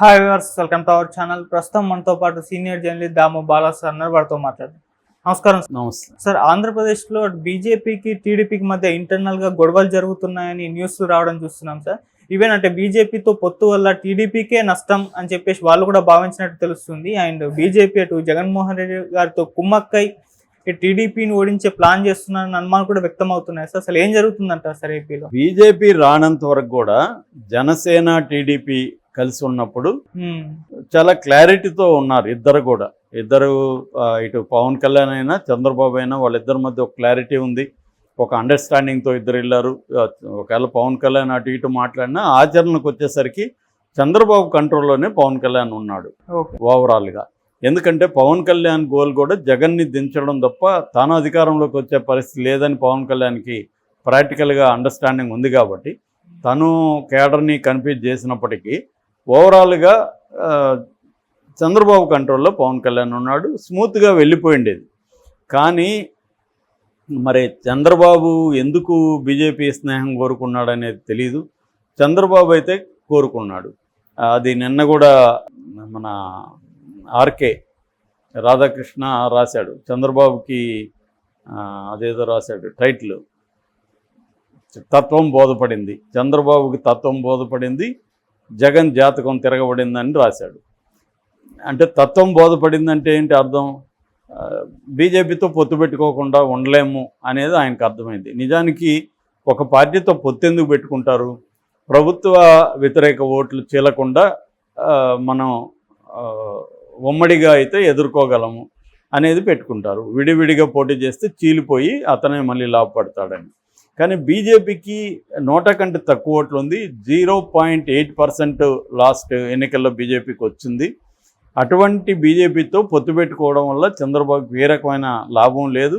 Hi viewers welcome to our channel ప్రస్తుతం మనతో పాటు senior journalist Damu Bala sir అన్నారు. వారితో మాట్లాడు నమస్కారం సార్. నమస్తే. సార్ ఆంధ్రప్రదేశ్లో బీజేపీకి టీడీపీకి మధ్య ఇంటర్నల్గా గొడవలు జరుగుతున్నాయని న్యూస్ రావడం చూస్తున్నాం సార్. ఈవెన్ అంటే బీజేపీతో పొత్తు వల్ల టీడీపీకే నష్టం అని చెప్పేసి వాళ్ళు కూడా భావించినట్టు తెలుస్తుంది. అండ్ బీజేపీ అటు జగన్మోహన్ రెడ్డి గారితో కుమ్మక్కై టీడీపీని ఓడించే ప్లాన్ చేస్తున్నారని అనుమానం కూడా వ్యక్తం అవుతున్నాయి సార్. అసలు ఏం జరుగుతుందంటారు సార్ ఏపీలో బీజేపీ రానంత వరకు కూడా జనసేన టీడీపీ కలిసి ఉన్నప్పుడు. చాలా క్లారిటీతో ఉన్నారు ఇద్దరు కూడా. ఇద్దరు ఇటు పవన్ కళ్యాణ్ అయినా చంద్రబాబు అయినా వాళ్ళిద్దరి మధ్య ఒక క్లారిటీ ఉంది. ఒక అండర్స్టాండింగ్తో ఇద్దరు వెళ్ళారు. ఒకవేళ పవన్ కళ్యాణ్ అటు ఇటు మాట్లాడినా ఆచరణకు వచ్చేసరికి చంద్రబాబు కంట్రోల్లోనే పవన్ కళ్యాణ్ ఉన్నాడు. ఓవరాల్గా. ఎందుకంటే పవన్ కళ్యాణ్ గోల్ కూడా జగన్ని దించడం తప్ప తాను అధికారంలోకి వచ్చే పరిస్థితి లేదని పవన్ కళ్యాణ్కి ప్రాక్టికల్గా అండర్స్టాండింగ్ ఉంది కాబట్టి తను కేడర్ని కన్ఫ్యూజ్ చేసినప్పటికీ ఓవరాల్గా చంద్రబాబు కంట్రోల్లో పవన్ కళ్యాణ్ ఉన్నాడు. స్మూత్గా వెళ్ళిపోయిండేది. కానీ మరి చంద్రబాబు ఎందుకు బీజేపీ స్నేహం కోరుకున్నాడు అనేది తెలియదు చంద్రబాబు అయితే కోరుకున్నాడు. అది నిన్న కూడా మన ఆర్కే రాధాకృష్ణ రాశాడు. చంద్రబాబుకి అదేదో రాశాడు టైటిల్. తత్వం బోధపడింది. చంద్రబాబుకి తత్వం బోధపడింది. జగన్ జాతకం తిరగబడిందని రాశాడు. అంటే తత్వం బోధపడిందంటే ఏంటి అర్థం? బీజేపీతో పొత్తు పెట్టుకోకుండా ఉండలేము అనేది ఆయనకు అర్థమైంది. నిజానికి ఒక పార్టీతో పొత్తు ఎందుకు పెట్టుకుంటారు? ప్రభుత్వ వ్యతిరేక ఓట్లు చీలకుండా మనం ఉమ్మడిగా అయితే ఎదుర్కోగలము అనేది పెట్టుకుంటారు. విడివిడిగా పోటీ చేస్తే చీలిపోయి అతనే మళ్ళీ లాభపడతాడని. కానీ బీజేపీకి నూట కంటే తక్కువ ఓట్లు ఉంది. Zero point eight percent last ఎన్నికల్లో బీజేపీకి వచ్చింది. అటువంటి బీజేపీతో పొత్తు పెట్టుకోవడం వల్ల చంద్రబాబుకి ఏ రకమైన లాభం లేదు.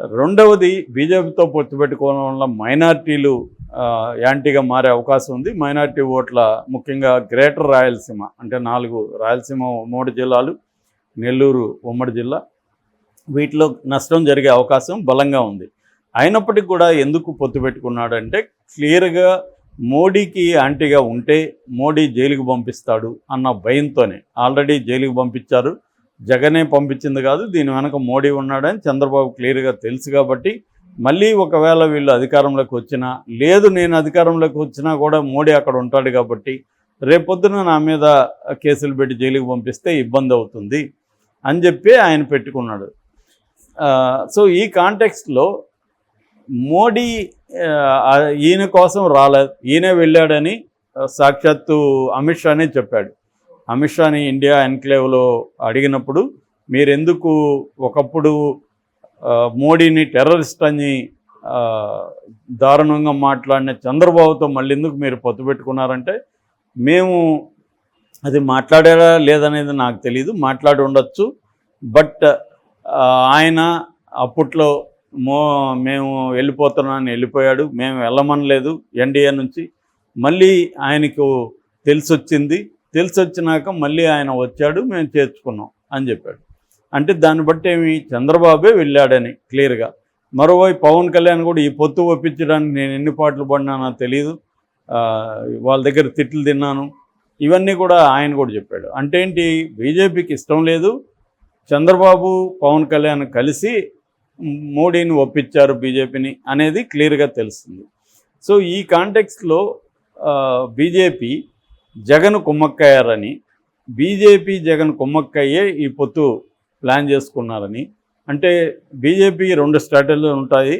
రెండవది బీజేపీతో పొత్తు పెట్టుకోవడం వల్ల మైనార్టీలు యాంటీగా మారే అవకాశం ఉంది. మైనార్టీ ఓట్ల ముఖ్యంగా గ్రేటర్ రాయలసీమ అంటే నాలుగు రాయలసీమ మూడు జిల్లాలు నెల్లూరు ఉమ్మడి జిల్లా వీటిలో నష్టం జరిగే అవకాశం బలంగా ఉంది. అయినప్పటికీ కూడా ఎందుకు పొత్తు పెట్టుకున్నాడంటే క్లియర్గా మోడీకి యాంటీగా ఉంటే మోడీ జైలుకు పంపిస్తాడు అన్న భయంతోనే. ఆల్రెడీ జైలుకు పంపించారు. జగనే పంపించింది కాదు దీని వెనక మోడీ ఉన్నాడని చంద్రబాబు క్లియర్గా తెలుసు కాబట్టి మళ్ళీ ఒకవేళ వీళ్ళు అధికారంలోకి వచ్చినా లేదు నేను అధికారంలోకి వచ్చినా కూడా మోడీ అక్కడ ఉంటాడు కాబట్టి రేపొద్దున నా మీద కేసులు పెట్టి జైలుకి పంపిస్తే ఇబ్బంది అవుతుంది అని చెప్పి ఆయన పెట్టుకున్నాడు. సో ఈ కాంటెక్స్ట్లో మోడీ ఈయన కోసం రాలేదు. ఈయనే వెళ్ళాడని సాక్షాత్తు అమిత్ షానే చెప్పాడు. అమిత్ షాని ఇండియా ఎన్క్లేవ్లో అడిగినప్పుడు మీరెందుకు ఒకప్పుడు మోడీని టెర్రరిస్ట్ అని దారుణంగా మాట్లాడిన చంద్రబాబుతో మళ్ళీ ఎందుకు మీరు పొత్తు పెట్టుకున్నారంటే మేము అది మాట్లాడారా లేదనేది నాకు తెలియదు మాట్లాడి ఉండొచ్చు బట్ ఆయన అప్పట్లో మో మేము వెళ్ళిపోతున్నామని వెళ్ళిపోయాడు. మేము వెళ్ళమనలేదు ఎన్డీఏ నుంచి. మళ్ళీ ఆయనకు తెలిసొచ్చింది. తెలిసొచ్చినాక మళ్ళీ ఆయన వచ్చాడు. మేము చేర్చుకున్నాం అని చెప్పాడు. అంటే దాన్ని బట్టి ఏమి? చంద్రబాబే వెళ్ళాడని క్లియర్గా మరోవైపు పవన్ కళ్యాణ్ కూడా ఈ పొత్తు ఒప్పించడానికి నేను ఎన్ని పాటలు పడినానో తెలియదు వాళ్ళ దగ్గర తిట్లు తిన్నాను. ఇవన్నీ కూడా ఆయన కూడా చెప్పాడు. అంటే ఏంటి? బీజేపీకి ఇష్టం లేదు. చంద్రబాబు పవన్ కళ్యాణ్ కలిసి మోడీని ఒప్పించారు బీజేపీని అనేది క్లియర్గా తెలుస్తుంది. సో ఈ కాంటెక్స్లో బీజేపీ జగన్ కుమ్మక్కయ్యారని బీజేపీ జగన్ కుమ్మక్కయ్యే ఈ పొత్తు ప్లాన్ చేసుకున్నారని అంటే బీజేపీ రెండు స్ట్రాటజీలు ఉంటాయి.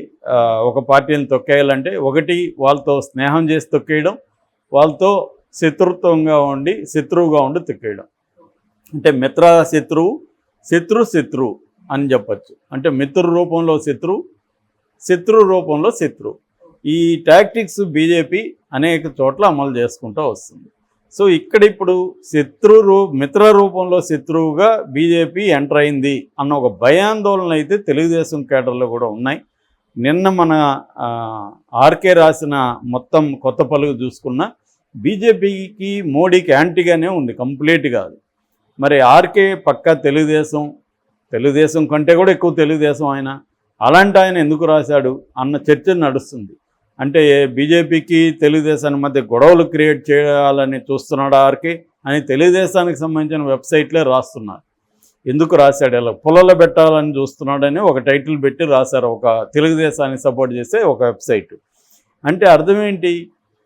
ఒక పార్టీని తొక్కేయాలంటే ఒకటి వాళ్ళతో స్నేహం చేసి తొక్కేయడం వాళ్ళతో శత్రుత్వంగా ఉండి శత్రువుగా ఉండి తొక్కేయడం. అంటే మిత్ర శత్రువు శత్రు శత్రువు. అని చెప్పచ్చు. అంటే మిత్రు రూపంలో శత్రువు శత్రు రూపంలో శత్రువు ఈ టాక్టిక్స్ బీజేపీ అనేక చోట్ల అమలు చేసుకుంటూ వస్తుంది. సో ఇక్కడ ఇప్పుడు శత్రు రూ మిత్ర రూపంలో శత్రువుగా బీజేపీ ఎంటర్ అయింది అన్న ఒక భయాందోళన అయితే తెలుగుదేశం కేటర్లో కూడా ఉన్నాయి. నిన్న మన ఆర్కే రాసిన మొత్తం కొత్త పలుగు చూసుకున్న బీజేపీకి మోడీకి యాంటీగానే ఉంది కంప్లీట్గా కాదు మరి ఆర్కే పక్క తెలుగుదేశం తెలుగుదేశం కంటే కూడా ఎక్కువ తెలుగుదేశం ఆయన. అలాంటి ఆయన ఎందుకు రాశాడు అన్న చర్చ నడుస్తుంది. అంటే బీజేపీకి తెలుగుదేశానికి మధ్య గొడవలు క్రియేట్ చేయాలని చూస్తున్నాడు ఆర్కే అని తెలుగుదేశానికి సంబంధించిన వెబ్సైట్లే రాస్తున్నారు. ఎందుకు రాశాడు? ఇలా పుల్లలు పెట్టాలని చూస్తున్నాడని ఒక టైటిల్ పెట్టి రాశారు. ఒక తెలుగుదేశానికి సపోర్ట్ చేసే ఒక వెబ్సైట్. అంటే అర్థం ఏంటి?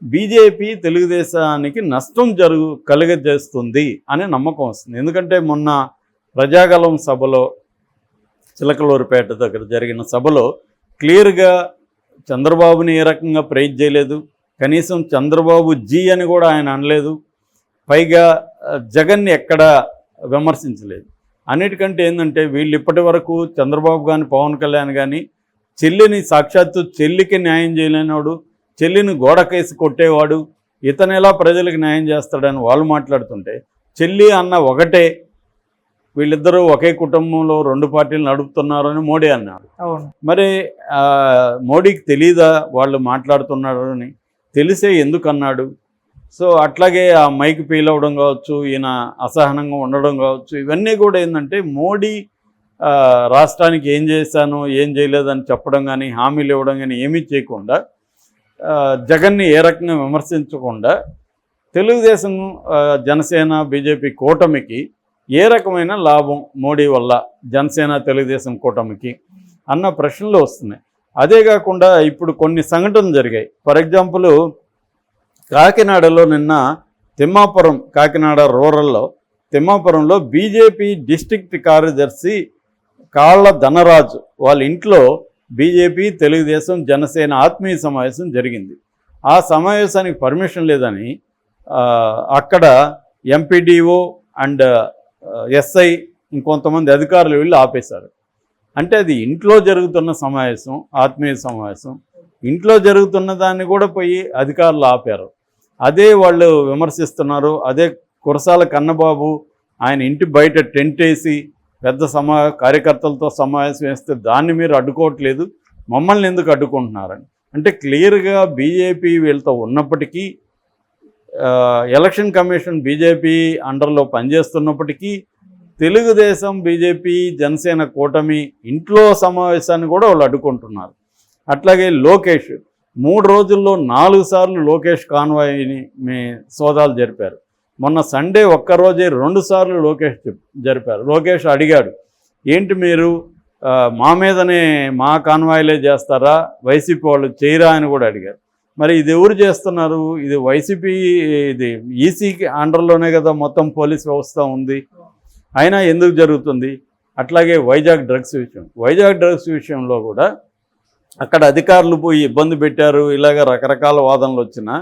బీజేపీ తెలుగుదేశానికి నష్టం జరుగు కలుగజేస్తుంది అనే నమ్మకం వస్తుంది. ఎందుకంటే మొన్న ప్రజాగలం సభలో చిలకలూరుపేట దగ్గర జరిగిన సభలో క్లియర్గా చంద్రబాబుని ఏ రకంగా ప్రైజ్ చేయలేదు. కనీసం చంద్రబాబు జీ అని కూడా ఆయన అనలేదు. పైగా జగన్ని ఎక్కడ విమర్శించలేదు. అన్నిటికంటే ఏంటంటే వీళ్ళు ఇప్పటి వరకు చంద్రబాబు కానీ పవన్ కళ్యాణ్ కానీ చెల్లిని సాక్షాత్తు చెల్లికి న్యాయం చేయలేనివాడు చెల్లిని గోడకేసి కొట్టేవాడు ఇతను ఎలా ప్రజలకు న్యాయం చేస్తాడని వాళ్ళు మాట్లాడుతుంటే చెల్లి అన్న ఒకటే వీళ్ళిద్దరూ ఒకే కుటుంబంలో రెండు పార్టీలు నడుపుతున్నారని మోడీ అన్నాడు అవును. మరి మోడీకి తెలీదా వాళ్ళు మాట్లాడుతున్నారు అని తెలిసే ఎందుకు అన్నాడు సో అట్లాగే ఆ మైక్ ఫీల్ అవ్వడం కావచ్చు ఈయన అసహనంగా ఉండడం కావచ్చు ఇవన్నీ కూడా ఏంటంటే మోడీ రాష్ట్రానికి ఏం చేశాను ఏం చేయలేదని చెప్పడం కానీ హామీలు ఇవ్వడం కానీ ఏమీ చేయకుండా జగన్ని ఏ రకంగా విమర్శించకుండా తెలుగుదేశం జనసేన బీజేపీ కూటమికి ఏ రకమైన లాభం మోడీ వల్ల జనసేన తెలుగుదేశం కూటమికి అన్న ప్రశ్నలు వస్తున్నాయి. అదే కాకుండా ఇప్పుడు కొన్ని సంఘటనలు జరిగాయి. ఫర్ ఎగ్జాంపుల్ కాకినాడలో నిన్న తిమ్మాపురం కాకినాడ రూరల్లో తిమ్మాపురంలో బీజేపీ డిస్టిక్ట్ కార్యదర్శి కాళ్ళ ధనరాజు వాళ్ళ ఇంట్లో బీజేపీ తెలుగుదేశం జనసేన ఆత్మీయ సమావేశం జరిగింది. ఆ సమావేశానికి పర్మిషన్ లేదని అక్కడ ఎంపీడీఓ అండ్ ఎస్ఐ ఇంకొంతమంది అధికారులు వెళ్ళి ఆపేశారు. అంటే అది ఇంట్లో జరుగుతున్న సమావేశం ఆత్మీయ సమావేశం. ఇంట్లో జరుగుతున్న దాన్ని కూడా పోయి అధికారులు ఆపారు. అదే వాళ్ళు విమర్శిస్తున్నారు. అదే కురసాల కన్నబాబు ఆయన ఇంటి బయట టెంట్ వేసి పెద్ద సమా కార్యకర్తలతో సమావేశం వేస్తే దాన్ని మీరు అడ్డుకోవట్లేదు. మమ్మల్ని ఎందుకు అడ్డుకుంటున్నారని. అంటే క్లియర్గా బీజేపీ వీళ్ళతో ఉన్నప్పటికీ ఎలక్షన్ కమిషన్ బీజేపీ అండర్లో పనిచేస్తున్నప్పటికీ తెలుగుదేశం బీజేపీ జనసేన కూటమి ఇంట్లో సమావేశాన్ని కూడా వాళ్ళు అడ్డుకుంటున్నారు. అట్లాగే లోకేష్ మూడు రోజుల్లో నాలుగు సార్లు లోకేష్ కాన్వాయ్ని మీ సోదాలు జరిపారు. మొన్న సండే ఒక్కరోజే రెండు సార్లు లోకేష్ జరిపారు. లోకేష్ అడిగాడు ఏంటి మీరు మా మీదనే మా కాన్వాయ్లే చేస్తారా? వైసీపీ వాళ్ళు చేయరా? అని కూడా అడిగారు. మరి ఇది ఎవరు చేస్తున్నారు? ఇది వైసీపీ ఇది ఈసీకి అండర్లోనే కదా మొత్తం పోలీస్ వ్యవస్థ ఉంది. అయినా ఎందుకు జరుగుతుంది? అట్లాగే వైజాగ్ డ్రగ్స్ విషయం. వైజాగ్ డ్రగ్స్ విషయంలో కూడా అక్కడ అధికారులు పోయి ఇబ్బంది పెట్టారు. ఇలాగ రకరకాల వాదనలు వచ్చినా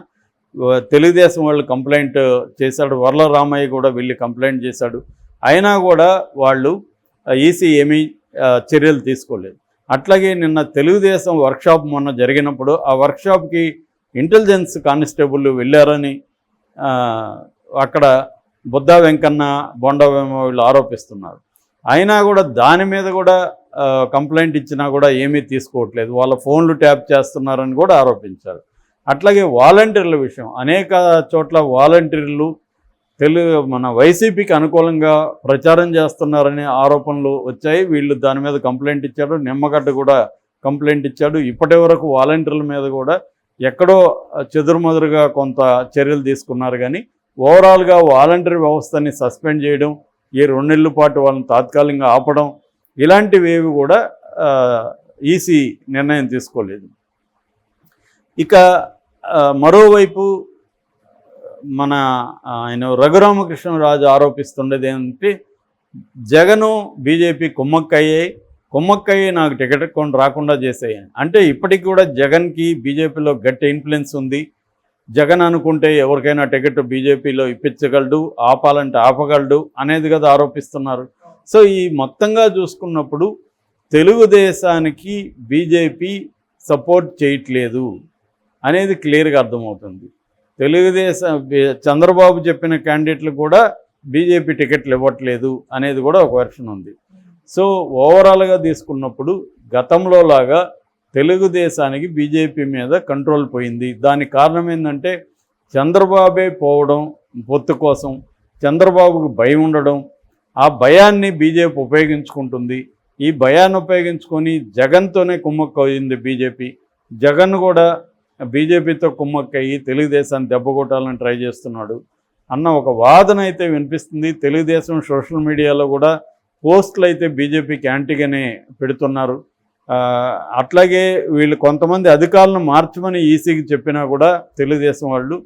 తెలుగుదేశం వాళ్ళు కంప్లైంట్ చేశాడు. వర్ల రామయ్య కూడా వెళ్ళి కంప్లైంట్ చేశాడు. అయినా కూడా వాళ్ళు ఈసీ ఏమీ చర్యలు తీసుకోలేదు. అట్లాగే నిన్న తెలుగుదేశం వర్క్షాప్ మొన్న జరిగినప్పుడు ఆ వర్క్షాప్కి ఇంటెలిజెన్స్ కానిస్టేబుల్ వెళ్ళారని అక్కడ బుద్ధా వెంకన్న బొండవేమ వీళ్ళు ఆరోపిస్తున్నారు. అయినా కూడా దాని మీద కూడా కంప్లైంట్ ఇచ్చినా కూడా ఏమీ తీసుకోవట్లేదు. వాళ్ళ ఫోన్లు ట్యాప్ చేస్తున్నారని కూడా ఆరోపించారు. అట్లాగే వాలంటీర్ల విషయం అనేక చోట్ల వాలంటీర్లు తెలుగు మన వైసీపీకి అనుకూలంగా ప్రచారం చేస్తున్నారనే ఆరోపణలు వచ్చాయి. వీళ్ళు దాని మీద కంప్లైంట్ ఇచ్చారు. నిమ్మగడ్డ కూడా కంప్లైంట్ ఇచ్చాడు. ఇప్పటి వరకు వాలంటీర్ల మీద కూడా ఎక్కడో చెదురుమదురుగా కొంత చర్యలు తీసుకున్నారు కానీ ఓవరాల్గా వాలంటీర్ వ్యవస్థని సస్పెండ్ చేయడం ఈ రెండేళ్ళ పాటు వాళ్ళని తాత్కాలికంగా ఆపడం ఇలాంటివి ఏవి కూడా ఈసీ నిర్ణయం తీసుకోలేదు. ఇక మరోవైపు మన ఆయన రఘురామకృష్ణరాజు ఆరోపిస్తుండేది ఏంటంటే జగను బీజేపీ కుమ్మక్కయ్యాయి కుమ్మక్కయ్యి నాకు టికెట్ కొని రాకుండా చేసాయి అంటే ఇప్పటికి కూడా జగన్కి బీజేపీలో గట్టి ఇన్ఫ్లుయెన్స్ ఉంది. జగన్ అనుకుంటే ఎవరికైనా టికెట్ బీజేపీలో ఇప్పించగలడు ఆపాలంటే ఆపగలడు అనేది కదా ఆరోపిస్తున్నారు. సో ఈ మొత్తంగా చూసుకున్నప్పుడు తెలుగుదేశానికి బీజేపీ సపోర్ట్ చేయట్లేదు అనేది క్లియర్గా అర్థమవుతుంది. తెలుగుదేశం చంద్రబాబు చెప్పిన క్యాండిడేట్లు కూడా బీజేపీ టికెట్లు ఇవ్వట్లేదు అనేది కూడా ఒక వెర్షన్ ఉంది. సో ఓవరాల్గా తీసుకున్నప్పుడు గతంలో లాగా తెలుగుదేశానికి బీజేపీ మీద కంట్రోల్ పోయింది. దానికి కారణం ఏంటంటే చంద్రబాబే పోవడం పొత్తు కోసం చంద్రబాబుకు భయం ఉండడం ఆ భయాన్ని బీజేపీ ఉపయోగించుకుంటుంది. ఈ భయాన్ని ఉపయోగించుకొని జగన్తోనే కుమ్మక్కయింది బీజేపీ. జగన్ కూడా బీజేపీతో కుమ్మక్కయ్యి తెలుగుదేశాన్ని దెబ్బకొట్టాలని ట్రై చేస్తున్నాడు అన్న ఒక వాదన అయితే వినిపిస్తుంది. తెలుగుదేశం సోషల్ మీడియాలో కూడా పోస్టులు అయితే బీజేపీకి యాంటీగానే పెడుతున్నారు. అట్లాగే వీళ్ళు కొంతమంది అధికారులను మార్చమని ఈసీకి చెప్పినా కూడా తెలుగుదేశం వాళ్ళు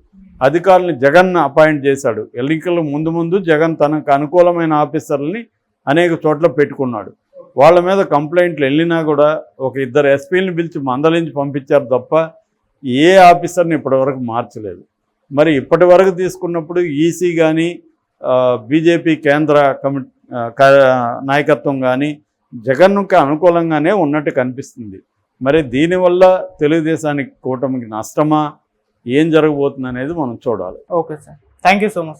అధికారులను జగన్ అపాయింట్ చేశాడు. ఎన్నికల ముందు ముందు జగన్ తనకు అనుకూలమైన ఆఫీసర్లని అనేక చోట్ల పెట్టుకున్నాడు. వాళ్ళ మీద కంప్లైంట్లు వెళ్ళినా కూడా ఒక ఇద్దరు ఎస్పీలను పిలిచి మందలించి పంపించారు తప్ప ఏ ఆఫీసర్ని ఇప్పటివరకు మార్చలేదు. మరి ఇప్పటి వరకు తీసుకున్నప్పుడు ఈసీ కానీ బీజేపీ కేంద్ర కమిటీ నాయకత్వం కానీ జగన్కి అనుకూలంగానే ఉన్నట్టు కనిపిస్తుంది. మరి దీనివల్ల తెలుగుదేశానికి కూటమికి నష్టమా? ఏం జరగబోతుంది అనేది మనం చూడాలి. Okay sir. Thank you so much.